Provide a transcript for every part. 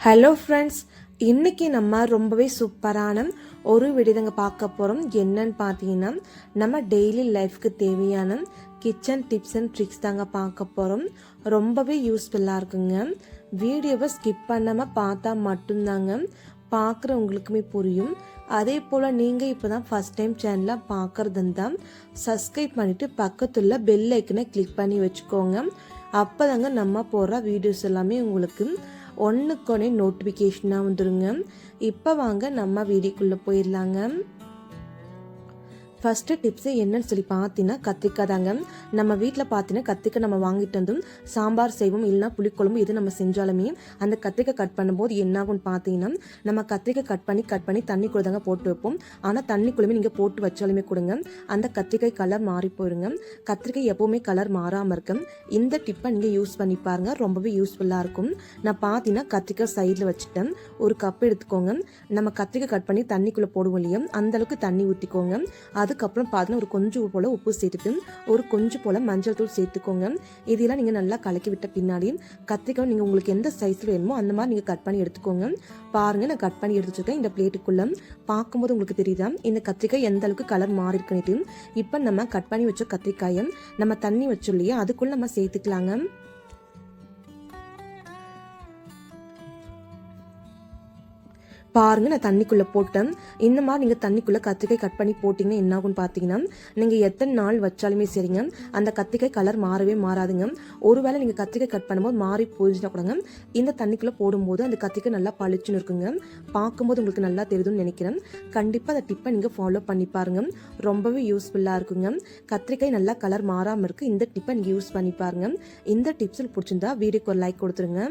Hello friends இன்னைக்கு நம்ம ரொம்பவே சூப்பரான ஒரு விடுதங்க பார்க்க போகிறோம் என்னன்னு பார்த்தீங்கன்னா நம்ம டெய்லி லைஃப்க்கு தேவையான கிச்சன் டிப்ஸ் அண்ட் ட்ரிக்ஸ் தாங்க பார்க்க போகிறோம் ரொம்பவே யூஸ்ஃபுல்லாக இருக்குங்க. வீடியோவை ஸ்கிப் பண்ணாமல் பார்த்தா மட்டும்தாங்க பார்க்குறவங்களுக்குமே புரியும். அதே போல் நீங்கள் இப்போ தான் ஃபஸ்ட் டைம் சேனலாக பார்க்குறது தான் சப்ஸ்கிரைப் பண்ணிவிட்டு பக்கத்துள்ள பெல் ஐக்கனை கிளிக் பண்ணி வச்சுக்கோங்க. அப்போ தாங்க நம்ம போடுற வீடியோஸ் எல்லாமே உங்களுக்கு ஒன்றுக்கொன்னே நோட்டிஃபிகேஷனாக வந்துடுங்க இப்போ வாங்க நம்ம வீடியோக்குள்ளே போயிடலாங்க. ஃபஸ்ட்டு டிப்ஸு என்னன்னு சொல்லி பார்த்தீங்கன்னா கத்திரிக்காய் தாங்க நம்ம வீட்டில் பார்த்தீங்கன்னா கத்திரிக்காய் நம்ம வாங்கிட்டு வந்தும் சாம்பார் செய்வோம் இல்லைனா புளிக்குழம்பு எது நம்ம செஞ்சாலுமே அந்த கத்திரிக்காய் கட் பண்ணும்போது என்னாகும்னு பார்த்தீங்கன்னா நம்ம கத்திரிக்காய் கட் பண்ணி கட் பண்ணி தண்ணிக்குள்ளே தாங்க போட்டு வைப்போம். ஆனால் தண்ணிக்குள்ளமே நீங்கள் போட்டு வச்சாலுமே கொடுங்க. அந்த கத்திரிக்காய் கலர் மாறி போயிருங்க. கத்திரிக்காய் எப்போவுமே கலர் மாறாமல் இருக்கும் இந்த டிப்பை நீங்கள் யூஸ் பண்ணி பாருங்க. ரொம்பவே யூஸ்ஃபுல்லாக இருக்கும். நான் பார்த்தீங்கன்னா கத்திரிக்காய் சைடில் வச்சுட்டேன். ஒரு கப் எடுத்துக்கோங்க. நம்ம கத்திரிக்காய் கட் பண்ணி தண்ணிக்குள்ளே போடுவோம் இல்லையா? அந்த அளவுக்கு தண்ணி ஊற்றிக்கோங்க அதுக்கப்புறம் பார்த்தீங்கன்னா ஒரு கொஞ்சம் போல் உப்பு சேர்த்துட்டு ஒரு கொஞ்சம் போல் மஞ்சள் தூள் சேர்த்துக்கோங்க. இதெல்லாம் நீங்கள் நல்லா கலக்கி விட்ட பின்னாடி கத்திரிக்காய் நீங்கள் உங்களுக்கு எந்த சைஸில் வேணுமோ அந்த மாதிரி நீங்கள் கட் பண்ணி எடுத்துக்கோங்க. பாருங்கள் நான் கட் பண்ணி எடுத்து வச்சுருக்கேன் இந்த பிளேட்டுக்குள்ளே பார்க்கும்போது உங்களுக்கு தெரியுதா? இந்த கத்திரிக்காய் எந்த அளவுக்கு கலர் மாறி இருக்குன்னு இப்போ நம்ம கட் பண்ணி வச்ச கத்திரிக்காயை நம்ம தண்ணி வச்சோம் இல்லையா? அதுக்குள்ளே நம்ம சேர்த்துக்கலாங்க. பாருங்க நான் தண்ணிக்குள்ளே போட்டேன். இந்த மாதிரி நீங்கள் தண்ணிக்குள்ளே கத்திரிக்காய் கட் பண்ணி போட்டிங்கன்னா என்ன ஆகும்னு பார்த்தீங்கன்னா நீங்கள் எத்தனை நாள் வச்சாலுமே சரிங்க. அந்த கத்திரிக்காய் கலர் மாறவே மாறாதுங்க. ஒருவேளை நீங்கள் கத்திரிக்காய் கட் பண்ணும்போது மாறி போயிடுச்சுன்னா கூடங்க இந்த தண்ணிக்குள்ளே போடும்போது அந்த கத்திரிக்காய் நல்லா பளிச்சுன்னு இருக்குங்க. பார்க்கும்போது உங்களுக்கு நல்லா தெரியுதுன்னு நினைக்கிறேன். கண்டிப்பாக அந்த டிப்பை நீங்கள் ஃபாலோ பண்ணி பாருங்க. ரொம்பவே யூஸ்ஃபுல்லாக இருக்குங்க. கத்திரிக்காய் நல்லா கலர் மாறாமல் இருக்குது இந்த டிப்பை நீங்கள் யூஸ் பண்ணி பாருங்க. இந்த டிப்ஸில் பிடிச்சிருந்தா வீடியோக்கு ஒரு லைக் கொடுத்துருங்க.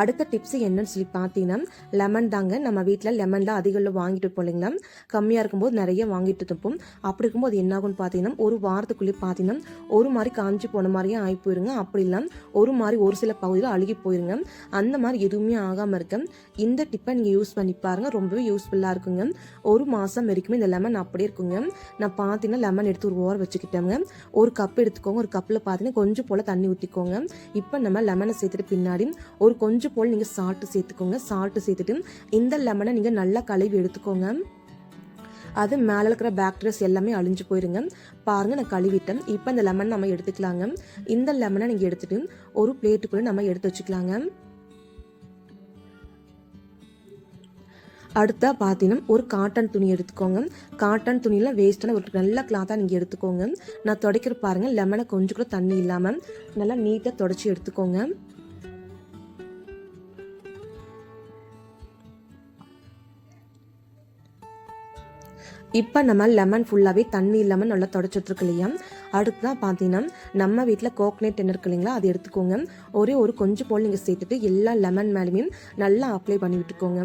அடுத்த டிப்ஸ் என்னன்னு சொல்லி பார்த்தீங்கன்னா லெமன் தாங்க. நம்ம வீட்டில் லெமன்லாம் அதிகளில் வாங்கிட்டு இருப்போம் இல்லைங்களா? கம்மியாக இருக்கும்போது நிறைய வாங்கிட்டு இருப்போம். அப்படி இருக்கும்போது என்ன ஆகும்னு பார்த்தீங்கன்னா ஒரு வாரத்துக்குள்ளே பார்த்தீங்கன்னா ஒரு மாதிரி காஞ்சி போன மாதிரியே ஆகி போயிருங்க. அப்படி இல்லாமல் ஒரு மாதிரி ஒரு சில பகுதியில் அழுகி போயிருங்க. அந்த மாதிரி எதுவுமே ஆகாமல் இருக்க இந்த டிப்பை நீங்கள் யூஸ் பண்ணி பாருங்கள் ரொம்பவே யூஸ்ஃபுல்லாக இருக்குங்க. ஒரு மாதம் வரைக்குமே இந்த லெமன் அப்படியே இருக்குங்க. நான் பார்த்தீங்கன்னா லெமன் எடுத்து ஒரு ஓரம் வச்சுக்கிட்டேங்க. ஒரு கப் எடுத்துக்கோங்க. ஒரு கப்பில் பார்த்தீங்கன்னா கொஞ்சம் போல் தண்ணி ஊற்றிக்கோங்க இப்போ நம்ம லெமனை சேர்த்துட்டு பின்னாடி ஒரு கொஞ்சம் போல் நீங்கள் சால்ட்டு சேர்த்துக்கோங்க. சால்ட்டு சேர்த்துட்டு இந்த லெமனை நீங்கள் நல்லா கழுவி எடுத்துக்கோங்க. அது மேலே இருக்கிற பேக்டீரியாஸ் எல்லாமே அழிஞ்சு போயிருங்க. பாருங்க நான் கழுவிட்டேன். இப்போ இந்த லெமன் நம்ம எடுத்துக்கலாங்க. இந்த லெமனை நீங்கள் எடுத்துட்டு ஒரு பிளேட்டுக்குள்ளே நம்ம எடுத்து வச்சுக்கலாங்க. அடுத்தா பார்த்தீங்கன்னா ஒரு காட்டன் துணி எடுத்துக்கோங்க. காட்டன் துணியில் வேஸ்ட்டான ஒரு நல்ல கிளாத்தாக நீங்கள் எடுத்துக்கோங்க. நான் துடைக்கிற பாருங்கள் லெமனை கொஞ்சம் கூட தண்ணி இல்லாமல் நல்லா நீட்டாக துடைச்சி எடுத்துக்கோங்க. இப்போ நம்ம லெமன் ஃபுல்லாகவே தண்ணி இல்லாமல் நல்லா தொடச்சிட்ருக்கு இல்லையா? அடுத்ததாக பார்த்தீங்கன்னா நம்ம வீட்டில் கோகனட் என்ன இருக்கு இல்லைங்களா அது எடுத்துக்கோங்க. ஒரே ஒரு கொஞ்சம் போல் நீங்கள் சேர்த்துட்டு எல்லா லெமன் மேலேயுமே நல்லா அப்ளை பண்ணி விட்டுக்கோங்க.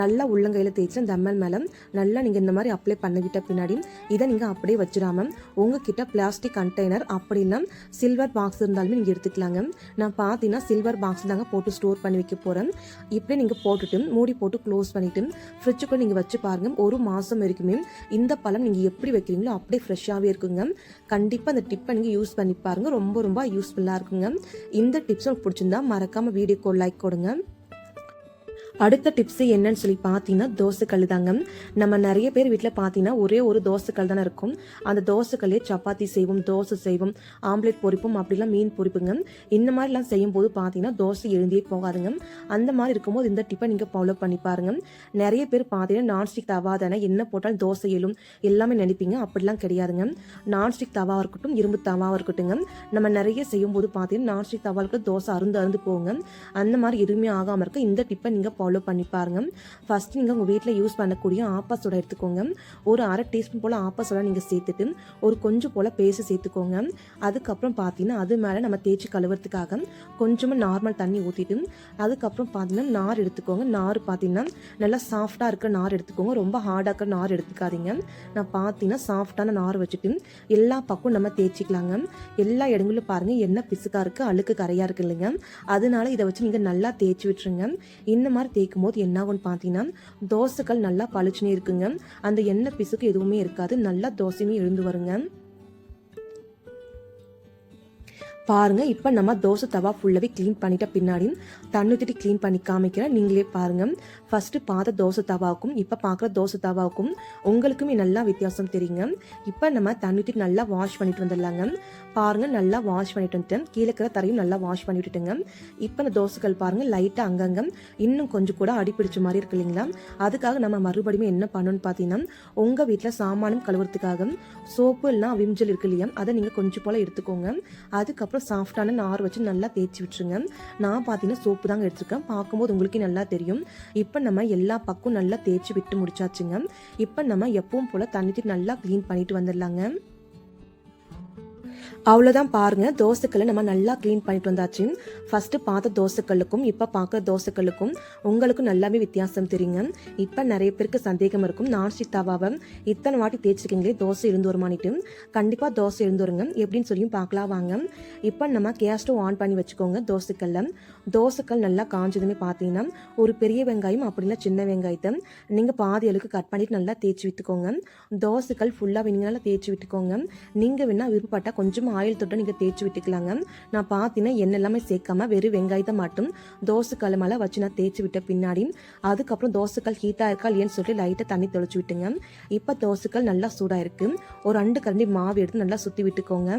நல்லா உள்ளங்கையில் தேய்ச்சி லெமன் மேலே நல்லா நீங்கள் இந்த மாதிரி அப்ளை பண்ணிவிட்ட பின்னாடி இதை நீங்கள் அப்படியே வச்சிடாம உங்ககிட்ட பிளாஸ்டிக் கண்டெய்னர் அப்படின்னா சில்வர் பாக்ஸ் இருந்தாலுமே நீங்கள் எடுத்துக்கலாங்க. நான் பார்த்தீங்கன்னா சில்வர் பாக்ஸ் தாங்க போட்டு ஸ்டோர் பண்ணி வைக்க போகிறேன் இப்படியே நீங்கள் போட்டுட்டு மூடி போட்டு க்ளோஸ் பண்ணிவிட்டு ஃப்ரிட்ஜுக்குள்ளே நீங்கள் வச்சு பாருங்கள் ஒரு மாதம் வரைக்குமே இந்த பழம் நீங்கள் எப்படி வைக்கிறீங்களோ அப்படியே ஃப்ரெஷ்ஷாகவே இருக்குங்க. கண்டிப்பாக அந்த டிப்பை நீங்கள் யூஸ் பண்ணி பாருங்கள் ரொம்ப ரொம்ப யூஸ்ஃபுல்லாக இருக்குங்க. இந்த டிப்ஸ் உங்களுக்கு பிடிச்சிருந்தா மறக்காமல் வீடியோக்கு லைக் கொடுங்க. அடுத்த டிப்ஸ் என்னன்னு சொல்லி பார்த்தீங்கன்னா தோசைக்கல் தாங்க. நம்ம நிறைய பேர் வீட்டில் பார்த்தீங்கன்னா ஒரே ஒரு தோசைக்கல் தானே இருக்கும். அந்த தோசைக்கல்லே சப்பாத்தி செய்வோம் தோசை செய்வோம் ஆம்லேட் பொரிப்போம் அப்படிலாம் மீன் பொரிப்புங்க. இந்த மாதிரிலாம் செய்யும் போது பார்த்தீங்கன்னா தோசை எழுந்தியே போகாதுங்க. அந்த மாதிரி இருக்கும்போது இந்த டிப்பை நீங்கள் ஃபாலோ பண்ணி பாருங்க. நிறைய பேர் பார்த்தீங்கன்னா நான்ஸ்டிக் தவா தானே என்ன போட்டாலும் தோசை எழும் எல்லாமே நினைப்பீங்க அப்படிலாம் கிடையாதுங்க. நான்ஸ்டிக் தவாவாக இருக்கட்டும் இரும்பு தவாவாக இருக்கட்டும்ங்க. நம்ம நிறைய செய்யும் போது பார்த்தீங்கன்னா நான்ஸ்டிக் தவாவுக்கு தோசை அருந்து அருந்து போங்க அந்த மாதிரி எதுவுமே ஆகாமல் இருக்க இந்த டிப்பை நீங்கள் ஃபாலோ பண்ணி பாருங்க. ஃபர்ஸ்ட் நீங்கள் உங்கள் வீட்டில் யூஸ் பண்ணக்கூடிய ஆப்பா சோடா எடுத்துக்கோங்க. ஒரு அரை டீஸ்பூன் போல் ஆப்பா சோடா நீங்கள் சேர்த்துட்டு ஒரு கொஞ்சம் போல் பேஸ்ட் சேர்த்துக்கோங்க. அதுக்கப்புறம் பார்த்தீங்கன்னா அது மேலே நம்ம தேய்ச்சி கழுவுறதுக்காக கொஞ்சமாக நார்மல் தண்ணி ஊற்றிட்டு அதுக்கப்புறம் பார்த்தீங்கன்னா நார் எடுத்துக்கோங்க. நார் பார்த்தீங்கன்னா நல்லா சாஃப்டாக இருக்கிற நார் எடுத்துக்கோங்க. ரொம்ப ஹார்டாக இருக்கிற நார் எடுத்துக்காதீங்க. நான் பார்த்தீங்கன்னா சாஃப்டான நார் வச்சுட்டு எல்லா பக்கம் நம்ம தேய்ச்சிக்கலாங்க. எல்லா இடங்களும் பாருங்கள் என்ன பிசுக்காக இருக்குது அழுக்கு கரையாக இருக்கு இல்லைங்க. அதனால இதை வச்சு நீங்கள் நல்லா தேய்ச்சி விட்டுருங்க. இந்த மாதிரி தேய்க்கும் போது என்ன ஆகும்னு பார்த்தீங்கன்னா தோசைகள் நல்லா பளிச்சுன்னு இருக்குங்க. அந்த எண்ணெய் பிசுக்கு எதுவுமே இருக்காது. நல்லா தோசையுமே எழுந்து வருங்க. பாருங்க இப்போ நம்ம தோசை தவா ஃபுல்லாகவே க்ளீன் பண்ணிட்ட பின்னாடி தண்ணி க்ளீன் பண்ணி காமிக்கிறேன். நீங்களே பாருங்க. ஃபர்ஸ்ட் பார்த்த தோசை தவாவுக்கும் இப்போ பார்க்குற தோசை தவாவுக்கும் உங்களுக்குமே நல்லா வித்தியாசம் தெரியுங்க. இப்போ நம்ம தண்ணி நல்லா வாஷ் பண்ணிட்டு வந்துடலாங்க. பாருங்க நல்லா வாஷ் பண்ணிட்டு வந்துட்டேன். கீழே இருக்கிற தரையும் நல்லா வாஷ் பண்ணி விட்டுட்டுங்க. இப்போ இந்த தோசைகள் பாருங்க லைட்டாக அங்கங்க. இன்னும் கொஞ்சம் கூட அடிப்பிடிச்ச மாதிரி இருக்கு இல்லைங்களா? அதுக்காக நம்ம மறுபடியும் என்ன பண்ணணும்னு பார்த்தீங்கன்னா உங்கள் வீட்டில் சாமானம் கழுவுறதுக்காக சோப்பு இல்லைனா விம்ஜல் இருக்கு இல்லையா? அதை நீங்கள் கொஞ்சம் போல் எடுத்துக்கோங்க. அதுக்கப்புறம் சாஃப்டான நார் வச்சு நல்லா தேய்ச்சி விட்டுருங்க. நான் பார்த்தீங்கன்னா சோப்பு தாங்க எடுத்திருக்கேன். பார்க்கும்போது உங்களுக்கே நல்லா தெரியும். இப்போ நம்ம எல்லா பக்கம் நல்லா தேய்ச்சி விட்டு முடிச்சாச்சுங்க. இப்போ நம்ம எப்பவும் போல் தண்ணி நல்லா க்ளீன் பண்ணிட்டு வந்துடலாங்க. அவ்வளோதான் பாருங்க. தோசைக்கல்லை நம்ம நல்லா க்ளீன் பண்ணிட்டு வந்தாச்சு. ஃபஸ்ட்டு பார்த்த தோசைக்கல்லுக்கும் இப்போ பார்க்குற தோசைக்கல்லுக்கும் உங்களுக்கும் நல்லாவே வித்தியாசம் தெரியுங்க. இப்போ நிறைய பேருக்கு சந்தேகம் இருக்கும். நான்ஸ்டிக் தவாவை இத்தனை வாட்டி தேய்ச்சிருக்கீங்களே தோசை இருந்து வருமானிட்டு. கண்டிப்பாக தோசை இருந்து வருங்க. எப்படின்னு சொல்லியும் பார்க்கலாம் வாங்க. இப்போ நம்ம கேஸ்டோ ஆன் பண்ணி வச்சுக்கோங்க தோசைக்கல்ல. தோசைக்கல் நல்லா காஞ்சதுமே பார்த்தீங்கன்னா ஒரு பெரிய வெங்காயம் அப்படின்னா சின்ன வெங்காயத்தை நீங்கள் பாதி அளவுக்கு கட் பண்ணிட்டு நல்லா தேய்ச்சி விட்டுக்கோங்க. தோசைக்கல் ஃபுல்லாக வேணுங்க நல்லா தேய்ச்சி விட்டுக்கோங்க. நீங்கள் வேணால் விருப்பப்பட்டால் கொஞ்சம் ஆயில் தொட்டு நீங்கள் தேய்ச்சி விட்டுக்கலாங்க. நான் பார்த்தீங்கன்னா எண்ணெய் எல்லாமே சேர்க்காம வெறும் வெங்காயத்தை மட்டும் தோசைக்கல் மேலே வச்சு நான் தேய்ச்சி விட்ட பின்னாடி அதுக்கப்புறம் தோசைக்கல் ஹீட்டாக இருக்கா இல்லையான்னு சொல்லிட்டு லைட்டாக தண்ணி தெளிச்சு விட்டுங்க. இப்போ தோசைக்கல் நல்லா சூடாக இருக்குது ஒரு ரெண்டு கரண்டி மாவு எடுத்து நல்லா சுற்றி விட்டுக்கோங்க.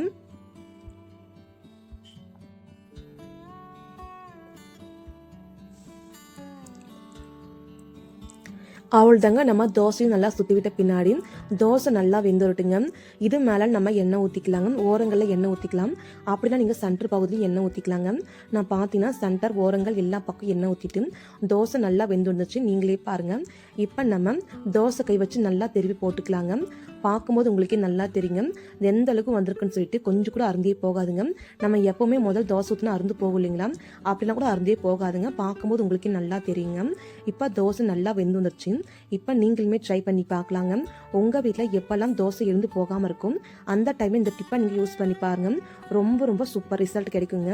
அவள் தாங்க நம்ம தோசையும் நல்லா சுற்றி விட்ட பின்னாடி தோசை நல்லா வெந்துருட்டுங்க. இது மேலே நம்ம எண்ணெய் ஊற்றிக்கலாங்க ஓரங்களில் எண்ணெய் ஊற்றிக்கலாம் அப்படின்னா நீங்கள் சென்டர் பகுதியில் எண்ணெய் ஊற்றிக்கலாங்க நான் பார்த்தீங்கன்னா சென்டர் ஓரங்கள் எல்லா பக்கம் எண்ணெய் ஊற்றிட்டு தோசை நல்லா வெந்து வந்துச்சு நீங்களே பாருங்கள் இப்போ நம்ம தோசை கை வச்சு நல்லா திருவி போட்டுக்கலாங்க. பார்க்கும்போது உங்களுக்கே நல்லா தெரியுங்க. எந்த அளவுக்கு வந்திருக்குன்னு சொல்லிட்டு கொஞ்சம் கூட அருந்தே போகாதுங்க. நம்ம எப்போவுமே முதல் தோசை ஊற்றினா அருந்து போகும் இல்லைங்களா? அப்படிலாம் கூட அருந்தே போகாதுங்க. பார்க்கும்போது உங்களுக்கே நல்லா தெரியுங்க. இப்போ தோசை நல்லா வெந்து வந்துருச்சு இப்போ நீங்களுமே ட்ரை பண்ணி பார்க்கலாங்க. உங்கள் வீட்டில் எப்போல்லாம் தோசை இருந்து போகாமல் இருக்கும் அந்த டைமில் இந்த டிப்பை நீங்கள் யூஸ் பண்ணி பாருங்க. ரொம்ப ரொம்ப சூப்பர் ரிசல்ட் கிடைக்குங்க.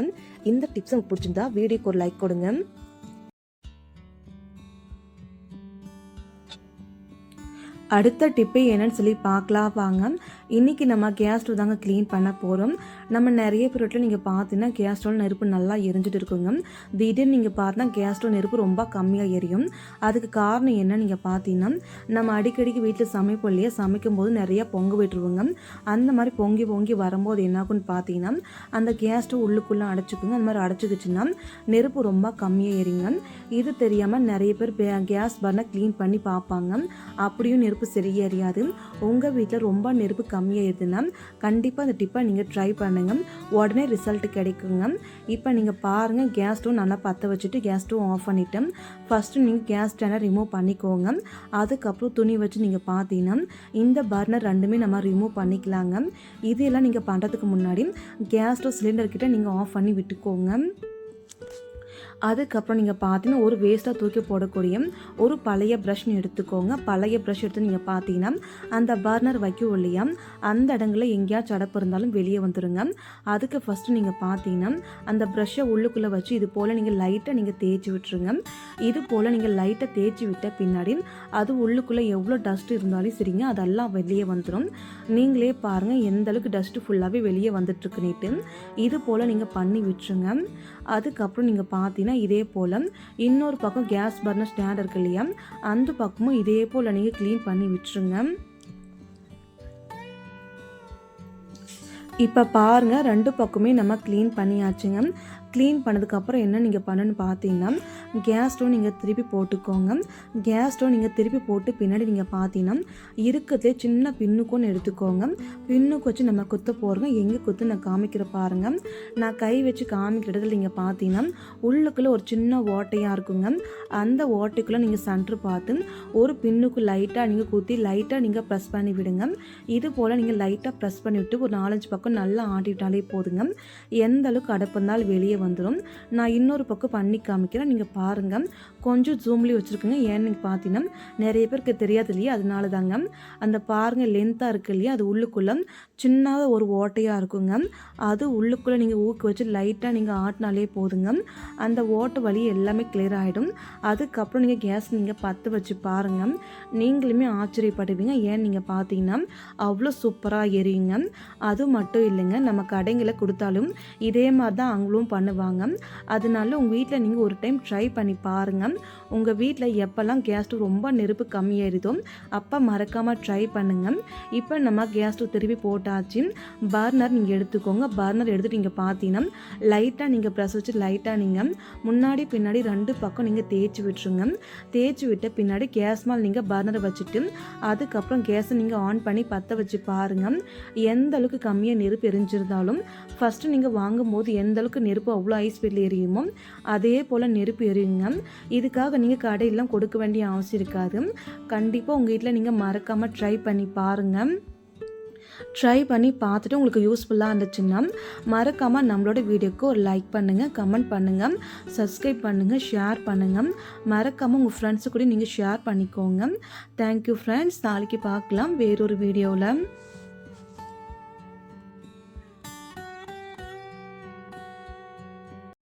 இந்த டிப்ஸ் உங்களுக்கு பிடிச்சிருந்தா வீடியோக்கு ஒரு லைக் கொடுங்க. அடுத்த டிப்பு என்னன்னு சொல்லி பார்க்கலாம். வாங்க. இன்றைக்கி நம்ம கேஸ் ஸ்டவ் தாங்க க்ளீன் பண்ண போகிறோம் நம்ம நிறைய பேரோட்டில் நீங்கள் பார்த்தீங்கன்னா கேஸ் ஸ்டவ் நெருப்பு நல்லா எரிஞ்சிட்டு இருக்குங்க. திடீர்னு நீங்கள் பார்த்தா கேஸ் ஸ்டவ் நெருப்பு ரொம்ப கம்மியாக எரியும். அதுக்கு காரணம் என்ன நீங்கள் பார்த்தீங்கன்னா நம்ம அடிக்கடிக்கு வீட்டில் சமைப்போம் இல்லையா? சமைக்கும் போது நிறைய பொங்க விட்டுருவோங்க. அந்த மாதிரி பொங்கி பொங்கி வரும்போது என்னாகும்னு பார்த்தீங்கன்னா அந்த கேஸ் ஸ்டவ் உள்ளுக்குள்ளே அடைச்சிக்குங்க. அந்த மாதிரி அடைச்சிக்கிச்சுன்னா நெருப்பு ரொம்ப கம்மியாக எரியுங்க. இது தெரியாமல் நிறைய பேர் கேஸ் பர்னை க்ளீன் பண்ணி பார்ப்பாங்க. அப்படியும் நெருப்பு சரியாக எரியாது. உங்கள் வீட்டில் ரொம்ப நெருப்பு கம்மியாக இருக்குதுன்னா கண்டிப்பாக அந்த டிப்பை நீங்கள் ட்ரை பண்ணுங்க. உடனே ரிசல்ட் கிடைக்குங்க. இப்போ நீங்கள் பாருங்கள் கேஸ் ஸ்டவ் நல்லா பற்ற வச்சுட்டு கேஸ் ஸ்டவ் ஆஃப் பண்ணிவிட்டு ஃபஸ்ட்டு நீங்கள் கேஸ் ஸ்டாண்டை ரிமூவ் பண்ணிக்கோங்க. அதுக்கப்புறம் துணி வச்சு நீங்கள் பார்த்தீங்கன்னா இந்த பர்னர் ரெண்டுமே நம்ம ரிமூவ் பண்ணிக்கலாங்க. இதெல்லாம் நீங்கள் பண்ணுறதுக்கு முன்னாடி கேஸ் ஸ்டவ் சிலிண்டர் கிட்டே நீங்கள் ஆஃப் பண்ணி விட்டுக்கோங்க. அதுக்கப்புறம் நீங்கள் பார்த்தீங்கன்னா ஒரு வேஸ்ட்டாக தூக்கி போடக்கூடிய ஒரு பழைய ப்ரஷ்னு எடுத்துக்கோங்க. பழைய ப்ரஷ் எடுத்து நீங்கள் பார்த்தீங்கன்னா அந்த பர்னர் வைக்கும் இல்லையா? அந்த இடங்களில் எங்கேயாச்சும் அடப்பு இருந்தாலும் வெளியே வந்துடுங்க அதுக்கு ஃபஸ்ட்டு நீங்கள் பார்த்தீங்கன்னா அந்த ப்ரஷ்ஷை உள்ளுக்குள்ளே வச்சு இது போல் நீங்கள் லைட்டாக நீங்கள் தேய்ச்சி விட்டுருங்க. இது போல் நீங்கள் லைட்டாக தேய்ச்சி விட்ட பின்னாடி அது உள்ளுக்குள்ளே எவ்வளோ டஸ்ட் இருந்தாலும் சரிங்க அதெல்லாம் வெளியே வந்துடும் நீங்களே பாருங்கள் எந்த அளவுக்கு டஸ்ட்டு ஃபுல்லாகவே வெளியே வந்துட்டுருக்குன்னுட்டு இது போல் நீங்கள் பண்ணி விட்டுருங்க. அதுக்கப்புறம் நீங்கள் பார்த்து பார்த்தீங்கன்னா இதே போல். இன்னொரு பக்கம் கேஸ் பர்னர் ஸ்டாண்ட் இருக்கு இல்லையா? அந்த பக்கமும் இதே போல் நீங்கள் க்ளீன் பண்ணி விட்டுருங்க. இப்போ பாருங்கள் ரெண்டு பக்கமே நம்ம க்ளீன் பண்ணியாச்சுங்க. க்ளீன் பண்ணதுக்கப்புறம் என்ன நீங்கள் பண்ணணும்னு பார்த்தீங்கன்னா கேஸ் ஸ்டவ் நீங்கள் திருப்பி போட்டுக்கோங்க. கேஸ் ஸ்டவ் நீங்கள் திருப்பி போட்டு பின்னாடி நீங்கள் பார்த்தீங்கன்னா இருக்கிறதுலே சின்ன பின்னுக்குன்னு எடுத்துக்கோங்க. பின்னுக்கு வச்சு நம்ம குத்த போகிறோங்க எங்கே குத்து நான் காமிக்கிற பாருங்கள் நான் கை வச்சு காமிக்கிற இடத்துல நீங்கள் பார்த்தீங்கன்னா உள்ளுக்குள்ளே ஒரு சின்ன ஓட்டையாக இருக்குங்க. அந்த ஓட்டைக்குள்ளே நீங்கள் சென்ட்ரு பார்த்து ஒரு பின்னுக்கு லைட்டாக நீங்கள் குத்தி லைட்டாக நீங்கள் ப்ரெஸ் பண்ணி விடுங்க. இது போல் நீங்கள் லைட்டாக ப்ரெஸ் பண்ணிவிட்டு ஒரு நாலஞ்சு பக்கம் நல்லா ஆட்டிவிட்டாலே போதுங்க. எந்த அளவுக்கு அடப்பு இருந்தாலும் வெளியே வந்துடும் நான் இன்னொரு பக்கம் பண்ணி காமிக்கிறேன். நீங்கள் பாருங்கள் கொஞ்சம் ஜூம்லேயே வச்சுருக்குங்க. ஏன்னு நீங்கள் பார்த்தீங்கன்னா நிறைய பேருக்கு தெரியாது இல்லையா? அதனால தாங்க அந்த பாருங்கள் லென்த்தாக இருக்கு இல்லையா? அது உள்ளுக்குள்ளே. சின்னதாக ஒரு ஓட்டையாக இருக்குங்க. அது உள்ளுக்குள்ளே நீங்கள் ஊக்கு வச்சு லைட்டாக நீங்கள் ஆட்டினாலே போதுங்க. அந்த ஓட்டை வழி எல்லாமே கிளியர் ஆகிடும் அதுக்கப்புறம் நீங்கள் கேஸ் நீங்கள் பற்ற வச்சு பாருங்கள் நீங்களுமே ஆச்சரியப்படுவீங்க. ஏன் நீங்கள் பார்த்தீங்கன்னா அவ்வளோ சூப்பராக எரியுங்க. அது மட்டும் இல்லைங்க. நம்ம கடைங்களை கொடுத்தாலும் இதே மாதிரி தான் அவங்களும் பண்ணுவாங்க. அதனால உங்கள் வீட்டில் நீங்கள் ஒரு டைம் ட்ரை பண்ணி பாருங்கள் உங்கள் வீட்டில் எப்போல்லாம் கேஸ் ஸ்டவ் ரொம்ப நெருப்பு கம்மியாயிருதோ அப்போ மறக்காமல் ட்ரை பண்ணுங்கள் இப்போ நம்ம கேஸ் ஸ்டவ் திருப்பி போட்டாச்சு. பர்னர் நீங்கள் எடுத்துக்கோங்க. பர்னர் எடுத்துகிட்டு நீங்கள் பார்த்தீங்கன்னா லைட்டாக நீங்கள் ப்ரெஸ் வச்சு லைட்டாக நீங்கள் முன்னாடி பின்னாடி ரெண்டு பக்கம் நீங்கள் தேய்ச்சி விட்டுருங்க. தேய்ச்சி விட்ட பின்னாடி கேஸ் மேல் நீங்கள் பர்னரை வச்சுட்டு அதுக்கப்புறம் கேஸை நீங்கள் ஆன் பண்ணி பற்ற வச்சு பாருங்கள் எந்த அளவுக்கு கம்மியாக நெருப்பு எரிஞ்சிருந்தாலும் ஃபஸ்ட்டு நீங்கள் வாங்கும்போது எந்த அளவுக்கு நெருப்பு அவ்வளோ ஐஸ் ஸ்பீடில் எரியுமோ அதே போல் நெருப்பு எரியுங்க இதுக்காக நீங்கள் கடையெல்லாம் கொடுக்க வேண்டிய அவசியம் இருக்காது. கண்டிப்பாக உங்கள் வீட்டில் நீங்கள் மறக்காமல் ட்ரை பண்ணி பாருங்கள் ட்ரை பண்ணி பார்த்துட்டு உங்களுக்கு யூஸ்ஃபுல்லாக இருந்துச்சுன்னா மறக்காமல் நம்மளோட வீடியோக்கு ஒரு லைக் பண்ணுங்கள் கமெண்ட் பண்ணுங்கள் சப்ஸ்கிரைப் பண்ணுங்கள் ஷேர் பண்ணுங்கள் மறக்காமல் உங்கள் ஃப்ரெண்ட்ஸு கூட நீங்கள் ஷேர் பண்ணிக்கோங்க. தேங்க்யூ ஃப்ரெண்ட்ஸ் நாளைக்கு பார்க்கலாம் வேறொரு வீடியோவில்